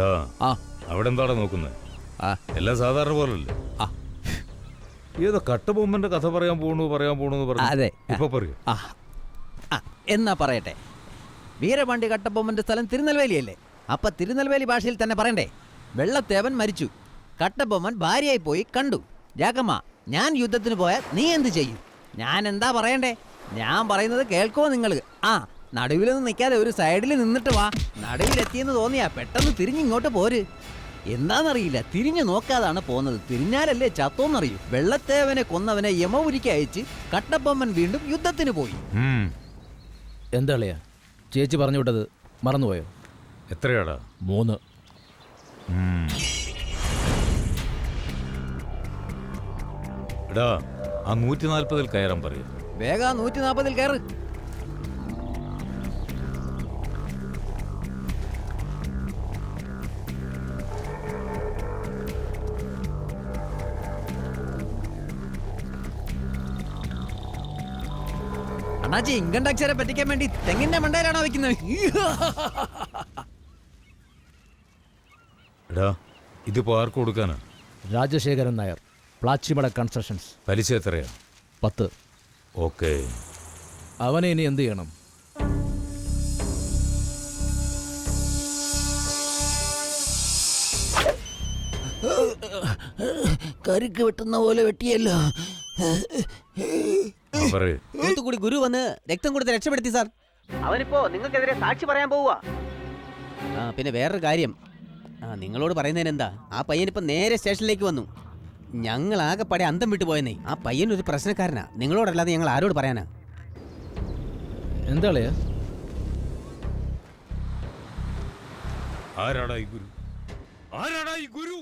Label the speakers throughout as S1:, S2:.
S1: ആ.
S2: അവിടെ എന്താടാ നോക്കുന്നത് എല്ലാം സാധാരണ പോലല്ലേ? ഏതോ കട്ടബൊമ്മന്റെ കഥ പറയാൻ പോണു പറയാൻ പോണു പറഞ്ഞു.
S1: അതെ.
S2: ഇപ്പൊ പറയൂ.
S1: എന്നാ പറയട്ടെ. വീരപാണ്ഡ്യ കട്ടബൊമ്മന്റെ സ്ഥലം തിരുനെൽവേലിയല്ലേ? അപ്പൊ തിരുനെൽവേലി ഭാഷയിൽ തന്നെ പറയണ്ടേ? വെള്ളത്തേവൻ മരിച്ചു. കട്ടബൊമ്മൻ ഭാര്യയായി പോയി കണ്ടു. ജാക്കമ്മ ഞാൻ യുദ്ധത്തിന് പോയാൽ നീ എന്ത് ചെയ്യും? ഞാൻ എന്താ പറയണ്ടേ? ഞാൻ പറയുന്നത് കേൾക്കോ നിങ്ങൾ ആ. നടുവിലൊന്നും നിൽക്കാതെ ഒരു സൈഡിൽ നിന്നിട്ട് വാ. നടുവിലെത്തിയെന്ന് തോന്നിയാ പെട്ടെന്ന് തിരിഞ്ഞിങ്ങോട്ട് പോര്. എന്താണെന്നറിയില്ല തിരിഞ്ഞു നോക്കാതാണ് പോകുന്നത് തിരിഞ്ഞാലല്ലേ ചത്തോന്നറിയൂ. വെള്ളത്തേവനെ കൊന്നവനെ യമപുരിക്ക് അയച്ച് കട്ടപ്പമ്മൻ വീണ്ടും യുദ്ധത്തിന് പോയി.
S2: എന്താളിയാ
S3: എന്താ ചേച്ചി പറഞ്ഞു വിട്ടത് മറന്നുപോയോ?
S2: എത്രയാടാ?
S3: മൂന്ന്.
S2: എടാ ആ നൂറ്റി നാൽപ്പതിൽ കയറാൻ പറയൂ.
S1: വേഗം നൂറ്റി നാൽപ്പതിൽ കയറ്. അണ്ണാച്ചി ഇൻകം ടാക്സുകാരെ പറ്റിക്കാൻ വേണ്ടി തെങ്ങിന്റെ മണ്ടയിലാണോ വെക്കുന്നത്?
S2: എടാ ഇതിപ്പോ ആർക്ക് കൊടുക്കാനാ?
S3: രാജശേഖരൻ നായർ പ്ലാച്ചിമട കൺസ്ട്രക്ഷൻസ്.
S2: പലിശ എത്രയാ?
S3: പത്ത്.
S2: ഓക്കേ.
S3: അവനെ ഇനി എന്ത് ചെയ്യണം?
S1: കരുക്ക് വെട്ടുന്ന പോലെ വെട്ടിയല്ലോ.
S2: പറയ്.
S1: ഗുരു വന്ന് രക്തം കൊടുത്ത് രക്ഷപ്പെടുത്തി സാർ. അവനിപ്പോ നിങ്ങൾക്കെതിരെ സാക്ഷി പറയാൻ പോവുക ആ പിന്നെ വേറൊരു കാര്യം. ആ നിങ്ങളോട് പറയുന്നതിന് എന്താ? ആ പയ്യനിപ്പോ നേരെ സ്റ്റേഷനിലേക്ക് വന്നു. ഞങ്ങൾ ആകെപ്പാടെ അന്തം വിട്ടു പോയെന്നേ. ആ പയ്യൻ ഒരു പ്രശ്നക്കാരനാ. നിങ്ങളോടല്ലാതെ ഞങ്ങൾ ആരോട് പറയാനാ?
S3: എന്താ
S2: ആരാടാ ഈ ഗുരു? ആരാടാ ഈ ഗുരു?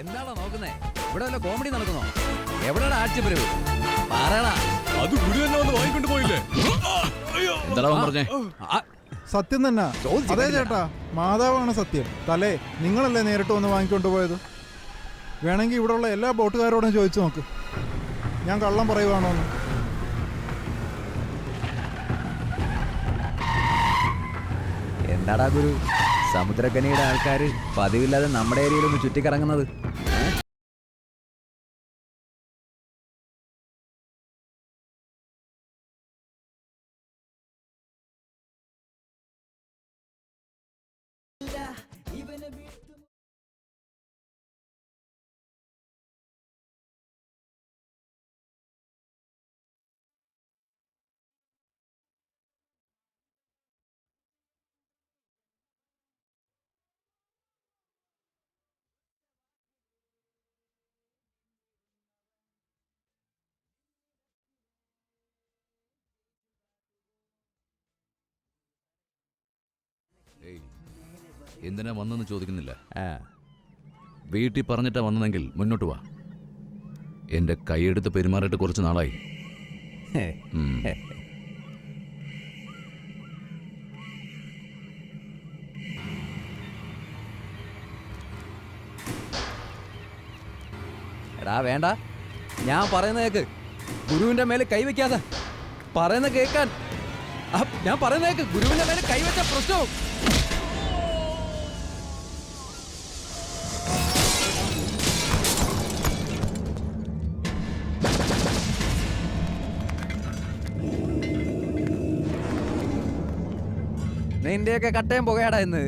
S1: എന്താണോ നോക്കുന്നേ? ഇവിടെ വല്ല കോമഡി നടക്കുന്നോ? എവിടെയാണ് ആഴ്ചപ്പരവ് പറയടാ.
S2: അത് ഗുരു തന്നെ വന്ന് വാങ്ങിക്കൊണ്ട് പോയില്ലേ?
S3: പറഞ്ഞേ?
S4: സത്യം തന്നെ. അതെ ചേട്ടാ മാതാവാണ് സത്യം. തലേ നിങ്ങളല്ലേ നേരിട്ട് വന്ന് വാങ്ങിക്കൊണ്ട് പോയത്? വേണമെങ്കിൽ ഇവിടെയുള്ള എല്ലാ ബോട്ടുകാരോടും ചോദിച്ചു നോക്ക്. ഞാൻ കള്ളം പറയുവാണോ എന്ന്.
S1: എന്താടാ ഗുരു? സമുദ്രക്കനിയുടെ ആൾക്കാർ പതിവില്ലാതെ നമ്മുടെ ഏരിയയിലൊന്ന് ചുറ്റിക്കറങ്ങുന്നത്.
S5: എന്തിനാ വന്നെന്ന് ചോദിക്കുന്നില്ല. വീട്ടിൽ പറഞ്ഞിട്ടാ വന്നതെങ്കിൽ മുന്നോട്ട് വാ. എന്റെ കൈയെടുത്ത് പെരുമാറിയിട്ട് കുറച്ച് നാളായി.
S1: എടാ വേണ്ട. ഞാൻ പറയുന്ന കേക്ക്. ഗുരുവിന്റെ മേലെ കൈവയ്ക്കാതെ പറയുന്ന കേക്കാൻ ഞാൻ പറയുന്ന കേക്ക്. ഗുരുവിന്റെ മേലെ കൈവച്ച പ്രശ്നവും. നിന്റെയൊക്കെ കട്ടയം പുകയാടാ ഇന്ന്.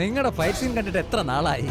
S1: നിങ്ങളുടെ ഫൈറ്റ് കണ്ടിട്ട് എത്ര നാളായി?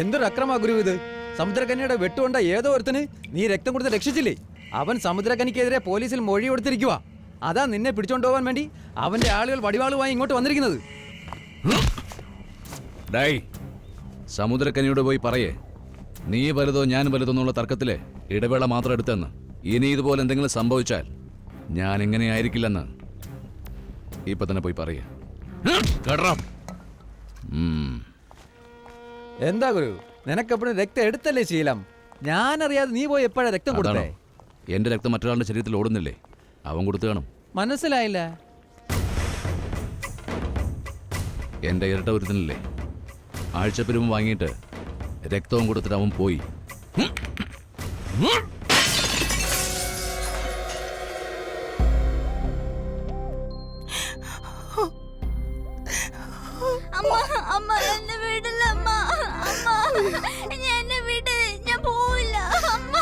S1: എന്തൊരു അക്രമാ ഗുരു ഇത്? സമുദ്രകന്യയുടെ വെട്ടുകൊണ്ട ഏതോ ഒരുത്തിന് നീ രക്തം കൊടുത്ത് രക്ഷിച്ചില്ലേ? അവൻ സമുദ്രകനിക്കെതിരെ പോലീസിൽ മൊഴി കൊടുത്തിരിക്കുക അതാ നിന്നെ പിടിച്ചോണ്ട് പോകാൻ വേണ്ടി അവന്റെ ആളുകൾ വടിവാളുമായി ഇങ്ങോട്ട് വന്നിരിക്കുന്നത്.
S5: സമുദ്രക്കനിയോട് പോയി പറയേ. നീ വലുതോ ഞാൻ വലുതോ എന്നുള്ള തർക്കത്തിൽ ഇടവേള മാത്രം എടുത്തെന്ന്. ഇനി ഇതുപോലെ എന്തെങ്കിലും സംഭവിച്ചാൽ ഞാൻ ഇങ്ങനെ ആയിരിക്കില്ലെന്ന്. ഇപ്പൊ തന്നെ പോയി പറയേ.
S1: എന്താ ഗുരു? നിനക്കെപ്പോഴും രക്തം എടുത്തല്ലേ ശീലം? ഞാനറിയാതെ നീ പോയി എപ്പോഴാ രക്തം കൊടുത്തേ?
S5: എന്റെ രക്തം മറ്റൊരാളുടെ ശരീരത്തിൽ ഓടുന്നില്ലേ? അവൻ കൊടുത്തു കാണും.
S1: മനസ്സിലായില്ല.
S5: എന്റെ ഇരട്ട ഒരുത്തനല്ലേ? ആഴ്ചപ്പെരുമ്പ് വാങ്ങിയിട്ട് രക്തവും കൊടുത്തിട്ട് അവൻ പോയി.
S6: അമ്മ അമ്മ എന്നെ വിട്. ഞാൻ പോവില്ല. അമ്മ.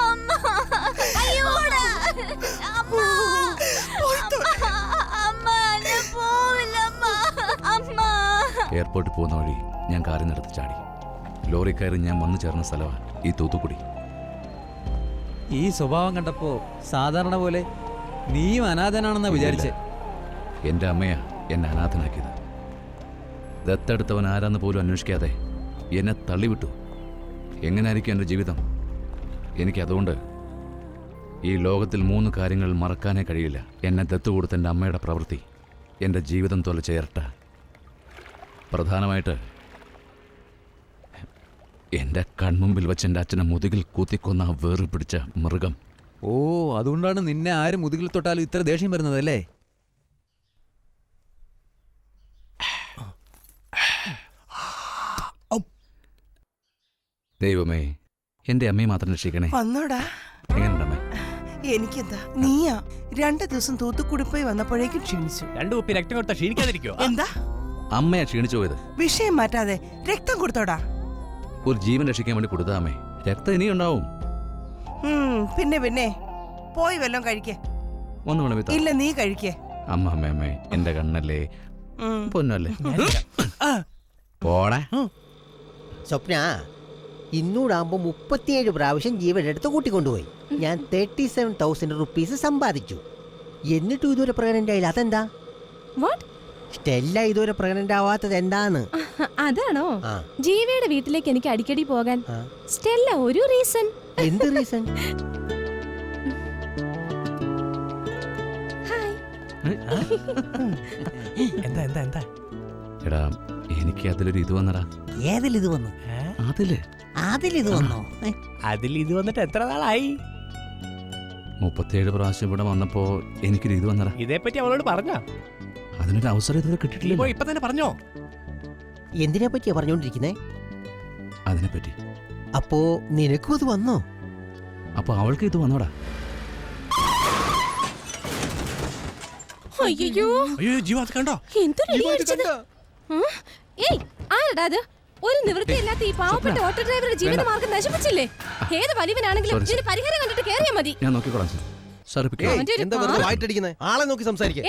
S6: അമ്മ. അയ്യോടാ അമ്മ. അമ്മ അമ്മ ഞാൻ പോവില്ല അമ്മ. അമ്മ.
S5: എയർപോർട്ടിൽ പോകുന്ന വഴി ഞാൻ കാറിൽ നിന്നെടുത്ത് ചാടി. ലോറി കയറി ഞാൻ വന്നു ചേർന്ന സ്ഥലമാണ് ഈ തൂത്തുക്കുടി.
S1: ഈ സ്വഭാവം കണ്ടപ്പോ സാധാരണ പോലെ നീയും അനാഥനാണെന്നാ വിചാരിച്ചേ.
S5: എന്റെ അമ്മയാ എന്നെ അനാഥനാക്കിയത്. ദത്തെടുത്തവൻ ആരാന്ന് പോലും അന്വേഷിക്കാതെ എന്നെ തള്ളിവിട്ടു. എങ്ങനെയായിരിക്കും എന്റെ ജീവിതം? എനിക്കതുകൊണ്ട് ഈ ലോകത്തിൽ മൂന്ന് കാര്യങ്ങൾ മറക്കാനേ കഴിയില്ല. എന്നെ ദത്തുകൊടുത്ത എന്റെ അമ്മയുടെ പ്രവൃത്തി എന്റെ ജീവിതം തൊല ചേർട്ട പ്രധാനമായിട്ട് എന്റെ കൺമുമ്പിൽ വെച്ച് എന്റെ അച്ഛനെ മുതുകിൽ കൂത്തിക്കൊന്ന ആ വേറ് പിടിച്ച മൃഗം.
S1: ഓ അതുകൊണ്ടാണ് നിന്നെ ആരും മുതുകിൽ തൊട്ടാലും ഇത്ര ദേഷ്യം വരുന്നത് അല്ലേ?
S5: ദൈവമേ എന്റെ അമ്മയെ മാത്രം രക്ഷിക്കണേ.
S7: വന്നോടാ.
S5: എങ്ങനെയുണ്ടമ്മേ
S7: എനിക്കെന്താ നീയാ? രണ്ടു ദിവസം തൂത്തുക്കുടി പോയി വന്നപ്പോഴേക്കും ക്ഷീണിച്ചു.
S3: രണ്ടു കുപ്പി രക്തം കൊടുത്താൽ ക്ഷീണിക്കാതിരിക്കോ
S7: എന്താ?
S5: അമ്മയാ ക്ഷീണിച്ചു പോയത്.
S7: വിഷയം മാറ്റാതെ രക്തം കൊടുത്തോടാ.
S5: ഒരു ജീവൻ രക്ഷിക്കാൻ വേണ്ടി കൊടുത്താ അമ്മേ. രക്തം ഇനിയും ഉണ്ടാവും.
S7: ഉം, പിന്നെ പിന്നെ. പോയി വല്ലതും കഴിക്കേ.
S5: ഒന്ന് വേണം
S7: ഇല്ല നീ കഴിക്കേ.
S5: അമ്മ അമ്മ അമ്മേ എന്റെ കണ്ണല്ലേ?
S7: ഉം.
S5: പൊന്നല്ലേ? പോടെ.
S8: സ്വപ്ന? ഇന്നൂടാകുമ്പോൾ മുപ്പത്തിയേഴ് പ്രാവശ്യം ജീവനെടുത്ത് കൂട്ടിക്കൊണ്ടുപോയി. ഞാൻ തേർട്ടി സെവൻ തൗസൻഡ് റുപ്പീസ് സമ്പാദിച്ചു. എന്നിട്ടും ഇതുവരെ പ്രഗ്നന്റ് ആയില്ല. അതെന്താ?
S9: വാട്ട്
S8: സ്റ്റെല്ല ഇതുവരെ പ്രഗ്നന്റ് ആവാത്തത് എന്താന്ന്?
S9: അതാണോ? ജീവയുടെ വീട്ടിലേക്ക് എനിക്ക് അടിക്കടി പോകാൻ. സ്റ്റെല്ല ഒരു റീസൺ
S8: എന്ത് റീസൺ
S3: എന്താ എന്താ എന്താ?
S5: എടാ എനിക്ക് അതിലൊരു ഇത് വന്നടാ.
S8: ഏതിലിത് വന്നു?
S5: അതിൽ?
S8: അതിലിത് വന്നോ?
S3: അതിൽ ഇത് വന്നിട്ട് എത്ര നാളായി?
S5: മുപ്പത്തേഴ് പ്രാവശ്യം ഇവിടെ വന്നപ്പോ എനിക്കൊരു ഇത് വന്നടാ.
S10: ഇതേപ്പറ്റി അവളോട് പറഞ്ഞ?
S5: അതിനൊരു അവസരം ഇതുവരെ കിട്ടിയിട്ടില്ല
S10: ഇപ്പൊ തന്നെ പറഞ്ഞോ?
S8: എന്തിനെ പറ്റിയാ പറഞ്ഞോണ്ടിരിക്കുന്നേ?
S5: അതിനെപ്പറ്റി.
S8: അപ്പോ നിനക്കും അത് വന്നോ?
S5: അപ്പൊ അവൾക്ക് ഇത് വന്നോടാ.
S9: അയ്യോ.
S10: അയ്യോ ജീവ കണ്ടോ?
S9: എന്തൊരു ഏയ് ആരടാ അത്? ഒരു നിവൃത്തിയില്ലാത്ത ഈ പാവപ്പെട്ട ഓട്ടോ ഡ്രൈവറുടെ ജീവിത മാർഗം നശിപ്പിച്ചില്ലേ? ഏത് വലിവനാണെങ്കിലും ഇതിന് പരിഹാരം കണ്ടിട്ട് കേറിയാ മതി.
S5: ഞാൻ നോക്കിക്കോളാം സാർ.
S1: ആളെ നോക്കി
S5: സംസാരിക്കാം.